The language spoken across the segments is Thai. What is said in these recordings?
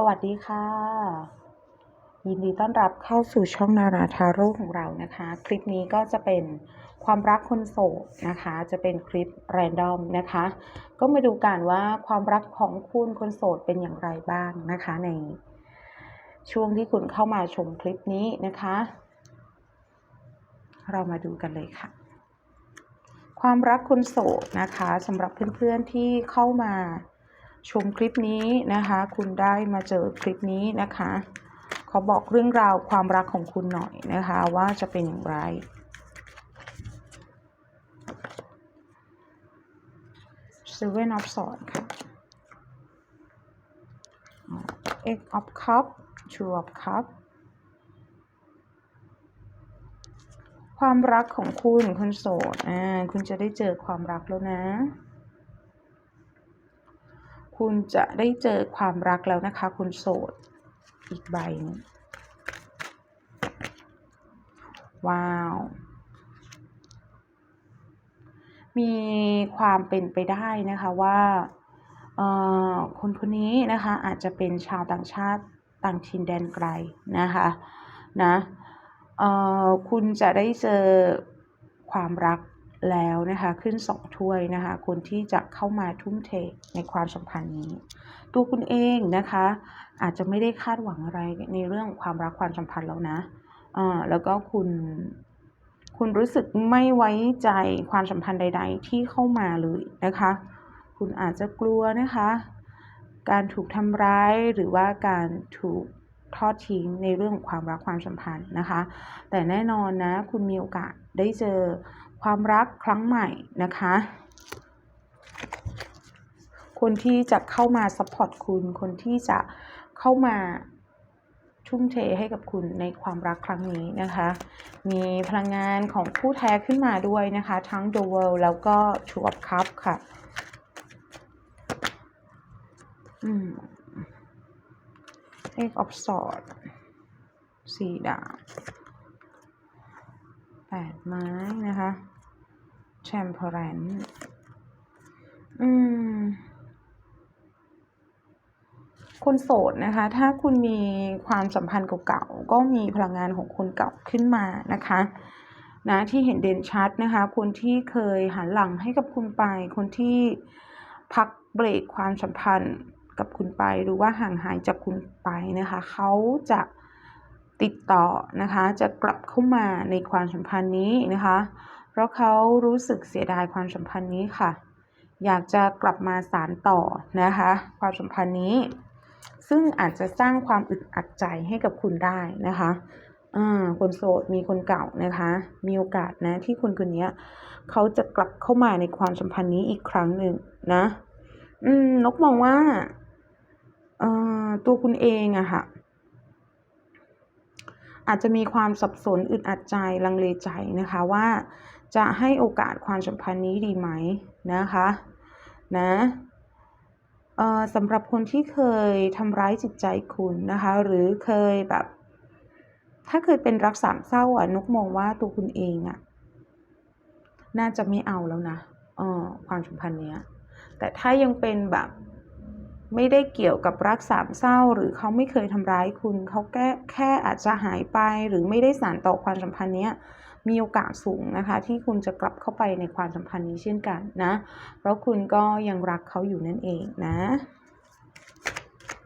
สวัสดีค่ะ ยินดีต้อนรับเข้าสู่ช่องนาราทาโร่ของเรานะคะ คลิปนี้ก็จะเป็นความรักคนโสดนะคะ จะเป็นคลิปแรนดอมนะคะ ก็มาดูกันว่าความรักของคุณคนโสดเป็นอย่างไรบ้างนะคะ ในช่วงที่คุณเข้ามาชมคลิปนี้นะคะ เรามาดูกันเลยค่ะ ความรักคนโสดนะคะสำหรับเพื่อนๆที่เข้ามา ชมคลิปนี้นะคะ คุณได้มาเจอคลิปนี้นะคะ ขอบอกเรื่องราวความรักของคุณหน่อยนะคะ ว่าจะเป็นอย่างไร Seven of Swords ค่ะ Eight of Cup Two of Cup ความรักของคุณคนโสดอ่าคุณจะได้เจอความรักแล้วนะ คุณจะได้เจอความรักแล้วนะคะ คุณโสด อีกใบนึงว้าว มีความเป็นไปได้นะคะว่าเออคนคนนี้นะคะอาจจะเป็นชาวต่างชาติต่างถิ่นแดนไกลนะคะนะเออคุณจะได้เจอความรัก แล้วนะคะขึ้นสองถ้วยนะคะคนที่จะเข้ามาทุ่มเทในความสัมพันธ์นี้ ตัวคุณเองนะคะ อาจจะไม่ได้คาดหวังอะไรในเรื่องความรักความสัมพันธ์แล้วนะอ่อแล้วก็คุณคุณรู้สึกไม่ไว้ใจความสัมพันธ์ใด ๆ ที่เข้ามาเลยนะคะ คุณอาจจะกลัวนะคะ การถูกทำร้ายหรือว่าการถูก ทอดทิ้งในเรื่องของความรักความสัมพันธ์นะคะ แต่แน่นอนนะ คุณมีโอกาสได้เจอความรักครั้งใหม่นะคะ คนที่จะเข้ามาซัพพอร์ตคุณ คนที่จะเข้ามาทุ่มเทให้กับคุณในความรักครั้งนี้นะคะ มีพลังงานของคู่แท้ขึ้นมาด้วยนะคะ ทั้ง The World แล้วก็ Two of Cups ค่ะ อืม Eight of sword สี่ดาบแปดไม้นะคะ Temperance อืมคนโสดนะคะ ถ้าคุณมีความสัมพันธ์เก่าๆ ก็มีพลังงานของคนเก่าขึ้นมานะคะนะที่เห็นเด่นชัดนะคะ คนที่เคยหันหลังให้กับคุณไป คนที่พักเบรกความสัมพันธ์ กับคุณไป หรือว่าห่างหายจากคุณไปนะคะเขาจะติดต่อนะคะจะกลับเข้ามาในความสัมพันธ์นี้นะคะ เพราะเขารู้สึกเสียดายความสัมพันธ์นี้ค่ะ อยากจะกลับมาสานต่อนะคะ ความสัมพันธ์นี้ ซึ่งอาจจะสร้างความอึดอัดใจให้กับคุณได้นะคะอ่าคนโสดมีคนเก่านะคะ มีโอกาสนะที่คนคนนี้เขาจะกลับเข้ามาในความสัมพันธ์นี้อีกครั้งหนึ่งนะ อืมนกมองว่า ตัวคุณเองอะค่ะ อาจจะมีความสับสนอึดอัดใจลังเลใจนะคะว่าจะให้โอกาสความสัมพันธ์นี้ดีไหมนะคะนะสำหรับคนที่เคยทำร้ายจิตใจคุณนะคะ หรือเคยแบบ ถ้าเคยเป็นรักสามเศร้าอะนกมองว่าตัวคุณเองอะ น่าจะไม่เอาแล้วนะออความสัมพันธ์เนี้ย แต่ถ้ายังเป็นแบบ ไม่ได้เกี่ยวกับรักสามเศร้า หรือเขาไม่เคยทำร้ายคุณ เขาแค่แค่อาจจะหายไป หรือไม่ได้สานต่อความสัมพันธ์เนี้ยมีโอกาสสูงนะคะ ที่คุณจะกลับเข้าไปในความสัมพันธ์นี้เช่นกันนะ เพราะคุณก็ยังรักเขาอยู่นั่นเองนะ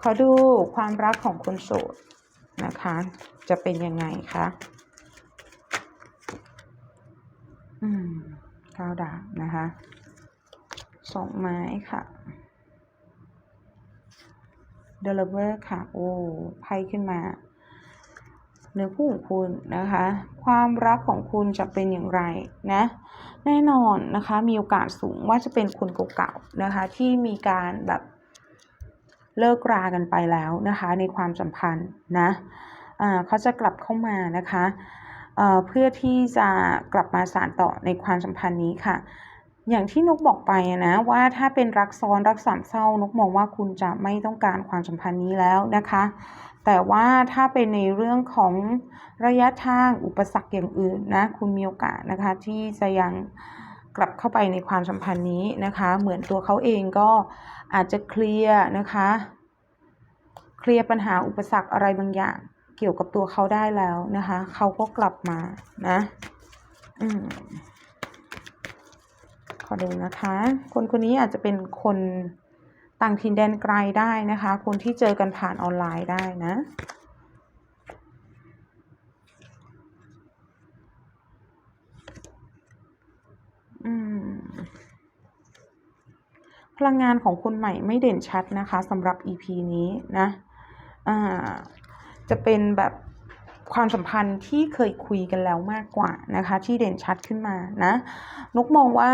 ขอดูความรักของคนโสดนะคะ จะเป็นยังไงคะอืมก้าวดาบนะคะสองไม้ค่ะ เดลเวอร์ค่ะ โอ้ไพ่ขึ้นมาเนื้อคู่ของคุณนะคะ ความรักของคุณจะเป็นอย่างไรนะ แน่นอนนะคะ มีโอกาสสูงว่าจะเป็นคนเก่าๆนะคะ ที่มีการแบบเลิกรากันไปแล้วนะคะ ในความสัมพันธ์นะอ่าเขาจะกลับเข้ามานะคะเเพื่อที่จะกลับมาสานต่อในความสัมพันธ์นี้ค่ะ อย่างที่นกบอกไปนะว่าถ้าเป็นรักซ้อนรักสามเศร้านกมองว่าคุณจะไม่ต้องการความสัมพันธ์นี้แล้วนะคะ แต่ว่าถ้าเป็นในเรื่องของระยะทางอุปสรรคอย่างอื่นนะคุณมีโอกาสนะคะที่จะยังกลับเข้าไปในความสัมพันธ์นี้นะคะ เหมือนตัวเขาเองก็อาจจะเคลียร์นะคะ เคลียร์ปัญหาอุปสรรคอะไรบางอย่างเกี่ยวกับตัวเขาได้แล้วนะคะ เขาก็กลับมานะ อืม ขอดูนะคะ คนคนนี้อาจจะเป็นคนต่างถิ่นแดนไกลได้นะคะ คนที่เจอกันผ่านออนไลน์ได้นะอืมพลังงานของคนใหม่ไม่เด่นชัดนะคะสำหรับ EP นี้นะ อ่า จะเป็นแบบ ความสัมพันธ์ที่เคยคุยกันแล้วมากกว่านะคะ ที่เด่นชัดขึ้นมานะนกมองว่า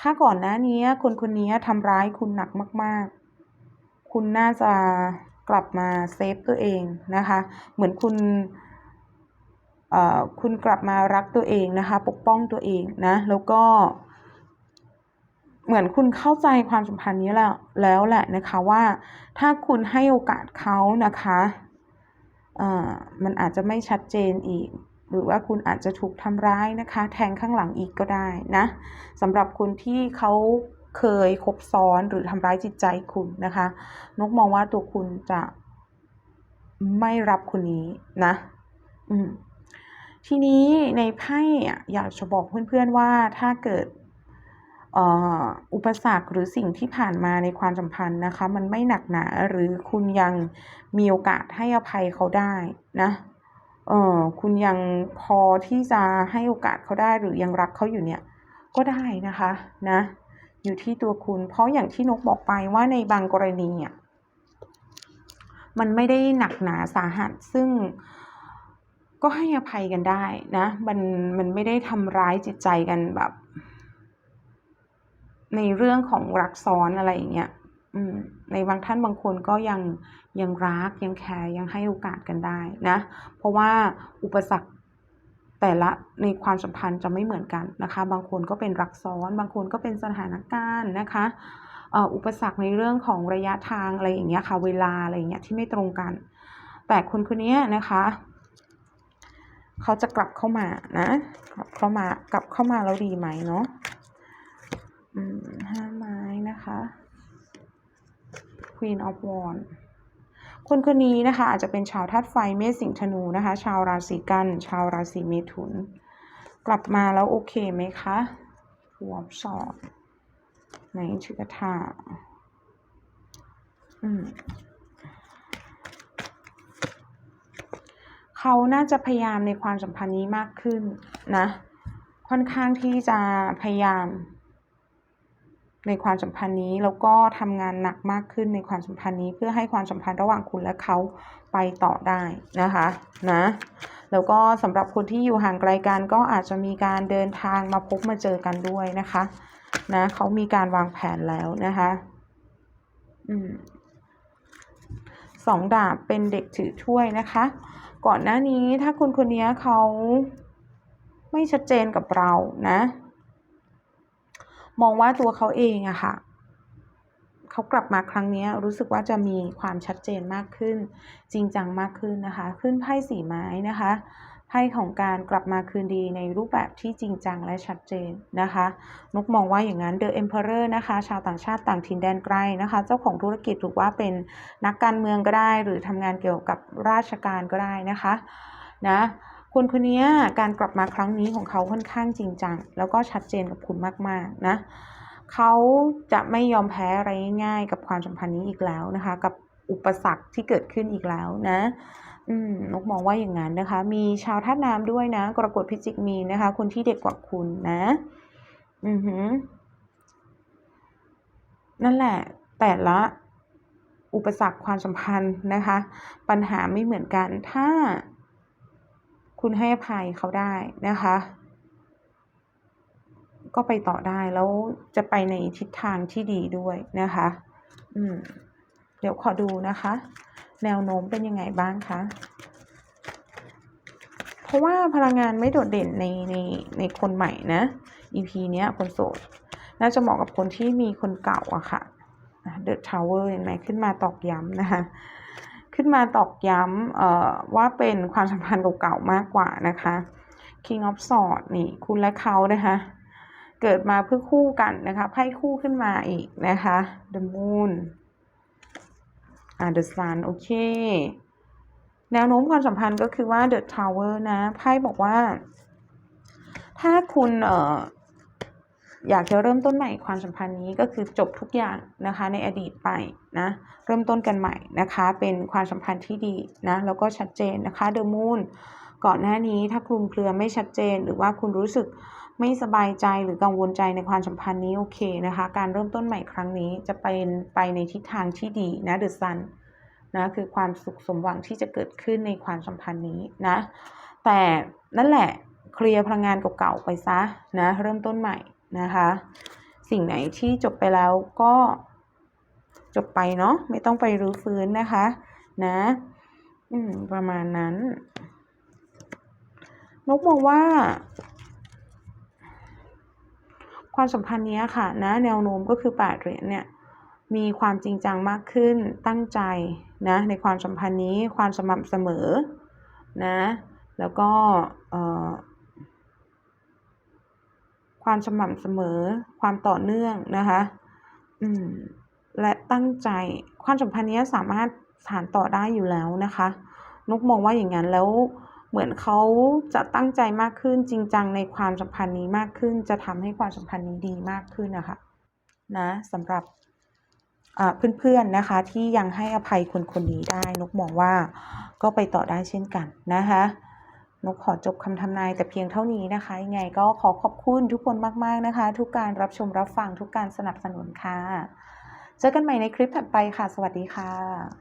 ถ้าก่อนหน้านี้คนคนนี้ทำร้ายคุณหนักมาก ๆ คุณน่าจะกลับมาเซฟตัวเองนะคะ เหมือนคุณเอ่อคุณกลับมารักตัวเองนะคะ ปกป้องตัวเองนะ แล้วก็ เหมือนคุณเข้าใจความสัมพันธ์นี้แล้วแล้วแหละนะคะว่าถ้าคุณให้โอกาสเขานะคะ มันอาจจะไม่ชัดเจนอีก หรือว่าคุณอาจจะถูกทำร้ายนะคะ แทงข้างหลังอีกก็ได้นะสำหรับคนที่เขาเคยคบซ้อนหรือทำร้ายจิตใจคุณนะคะ นกมองว่าตัวคุณจะไม่รับคนนี้นะทีนี้ในไพ่อยากจะบอกเพื่อนๆว่าถ้าเกิด อุปสรรคหรือสิ่งที่ผ่านมาในความสัมพันธ์นะคะ มันไม่หนักหนาหรือคุณยังมีโอกาสให้อภัยเขาได้นะเออคุณยังพอที่จะให้โอกาสเขาได้หรือยังรักเขาอยู่เนี่ย ก็ได้นะคะนะ อยู่ที่ตัวคุณ เพราะอย่างที่นกบอกไปว่าในบางกรณีอะมันไม่ได้หนักหนาสาหัสซึ่งก็ให้อภัยกันได้นะ มันมันไม่ได้ทำร้ายจิตใจกันแบบ ในเรื่องของรักซ้อนอะไรอย่างเงี้ยในบางท่านบางคนก็ยังยังรักยังแคร์ยังให้โอกาสกันได้นะ เพราะว่าอุปสรรคแต่ละในความสัมพันธ์จะไม่เหมือนกันนะคะ บางคนก็เป็นรักซ้อน บางคนก็เป็นสถานการณ์นะคะอุปสรรคในเรื่องของระยะทางอะไรอย่างเงี้ยค่ะ เวลาอะไรอย่างเงี้ยที่ไม่ตรงกัน แต่คนคนนี้นะคะเขาจะกลับเข้ามานะกลับเข้ามากลับเข้ามาแล้วดีไหมเนาะ ห้าไม้นะคะ Queen of Wands คนคนนี้นะคะ อาจจะเป็นชาวธาตุไฟเมษสิงห์ธนูนะคะ ชาวราศีกัน ชาวราศีเมถุน กลับมาแล้วโอเคไหมคะหัวสอดไหนชิกทาอืมเขาน่าจะพยายามในความสัมพันธ์นี้มากขึ้นนะ ค่อนข้างที่จะพยายาม ในความสัมพันธ์นี้แล้วก็ทำงานหนักมากขึ้นในความสัมพันธ์นี้เพื่อให้ความสัมพันธ์ระหว่างคุณและเขาไปต่อได้นะคะนะแล้วก็สำหรับคนที่อยู่ห่างไกลกันก็อาจจะมีการเดินทางมาพบมาเจอกันด้วยนะคะนะเขามีการวางแผนแล้วนะคะอืมสองดาบเป็นเด็กถือถ้วยนะคะ ก่อนหน้านี้ถ้าคุณคนนี้เขาไม่ชัดเจนกับเรานะ มองว่าตัวเขาเองอะค่ะเขากลับมาครั้งนี้รู้สึกว่าจะมีความชัดเจนมากขึ้น จริงจังมากขึ้นนะคะ ขึ้นไพ่สีไม้นะคะไพ่ของการกลับมาคืนดีในรูปแบบที่จริงจังและชัดเจนนะคะนกมองว่าอย่างนั้น The Emperor นะคะ ชาวต่างชาติต่างถิ่นแดนไกลนะคะ เจ้าของธุรกิจหรือว่าเป็นนักการเมืองก็ได้ หรือทำงานเกี่ยวกับราชการก็ได้นะคะนะ คนคนนี้การกลับมาครั้งนี้ของเขาค่อนข้างจริงจังแล้วก็ชัดเจนกับคุณมากๆนะเขาจะไม่ยอมแพ้อะไรง่ายๆ กับความสัมพันธ์นี้อีกแล้วนะคะ กับอุปสรรคที่เกิดขึ้นอีกแล้วนะ อืมนกมองว่าอย่างนั้นนะคะ มีชาวธาตุน้ำด้วยนะ กรกฎพิจิกมีนนะคะ คนที่เด็กกว่าคุณนะ อือหือ นั่นแหละ แต่ละอุปสรรคความสัมพันธ์นะคะ ปัญหาไม่เหมือนกัน ถ้า คุณให้อภัยเขาได้นะคะ ก็ไปต่อได้แล้วจะไปในทิศทางที่ดีด้วยนะคะ อืม เดี๋ยวขอดูนะคะ แนวโน้มเป็นยังไงบ้างคะเพราะว่าพลังงานไม่โดดเด่นในในในคนใหม่นะ EP เนี้ยคนโสดน่าจะเหมาะกับคนที่มีคนเก่าอะค่ะ The Tower เห็นไหมขึ้นมาตอกย้ำนะคะ ขึ้นมาตอกย้ำว่าเป็นความสัมพันธ์เก่าๆมากกว่านะคะ King of Swords นี่คุณและเขานะคะ เกิดมาเพื่อคู่กันนะคะไพ่คู่ขึ้นมาอีกนะคะ The Moon อ่า The Sun โอเค แนวโน้มความสัมพันธ์ก็คือว่า The Tower นะไพ่บอกว่า ถ้าคุณเอ่อ อยากจะเริ่มต้นใหม่ความสัมพันธ์นี้ก็คือจบทุกอย่างนะคะในอดีตไปนะเริ่มต้นกันใหม่นะคะเป็นความสัมพันธ์ที่ดีนะแล้วก็ชัดเจนนะคะ The Moon ก่อนหน้านี้ถ้าคลุมเครือไม่ชัดเจน หรือว่าคุณรู้สึกไม่สบายใจหรือกังวลใจในความสัมพันธ์นี้โอเคนะคะการเริ่มต้นใหม่ครั้งนี้จะเป็นไปในทิศทางที่ดีนะ The Sun นะคือความสุขสมหวังที่จะเกิดขึ้นในความสัมพันธ์นี้นะแต่นั่นแหละเคลียร์พลังงานเก่าๆไปซะนะเริ่มต้นใหม่ นะคะ สิ่งไหนที่จบไปแล้วก็จบไปเนาะไม่ต้องไปรื้อฟื้นนะคะ นะอืมประมาณนั้นนกมองว่า ความสัมพันธ์เนี้ยค่ะ นะแนวโน้มก็คือแปดเหรียญเนี่ย มีความจริงจังมากขึ้นตั้งใจนะ ในความสัมพันธ์นี้ความสม่ำเสมอนะ แล้วก็เอ่อ ความสม่ำเสมอ ความต่อเนื่องนะคะ อืม และตั้งใจ ความสัมพันธ์นี้สามารถสานต่อได้อยู่แล้วนะคะ นุกมองว่าอย่างนั้นแล้วเหมือนเขาจะตั้งใจมากขึ้นจริงจังในความสัมพันธ์นี้มากขึ้น จะทำให้ความสัมพันธ์นี้ดีมากขึ้นนะคะนะสำหรับเพื่อนๆนะคะที่ยังให้อภัยคนคนนี้ได้ นุกมองว่าก็ไปต่อได้เช่นกันนะคะ นกขอจบคำทำนายแต่เพียงเท่านี้นะคะ ยังไงก็ขอขอบคุณทุกคนมาก ๆ นะคะ ทุกการรับชมรับฟังทุกการสนับสนุนค่ะ เจอกันใหม่ในคลิปถัดไปค่ะ สวัสดีค่ะ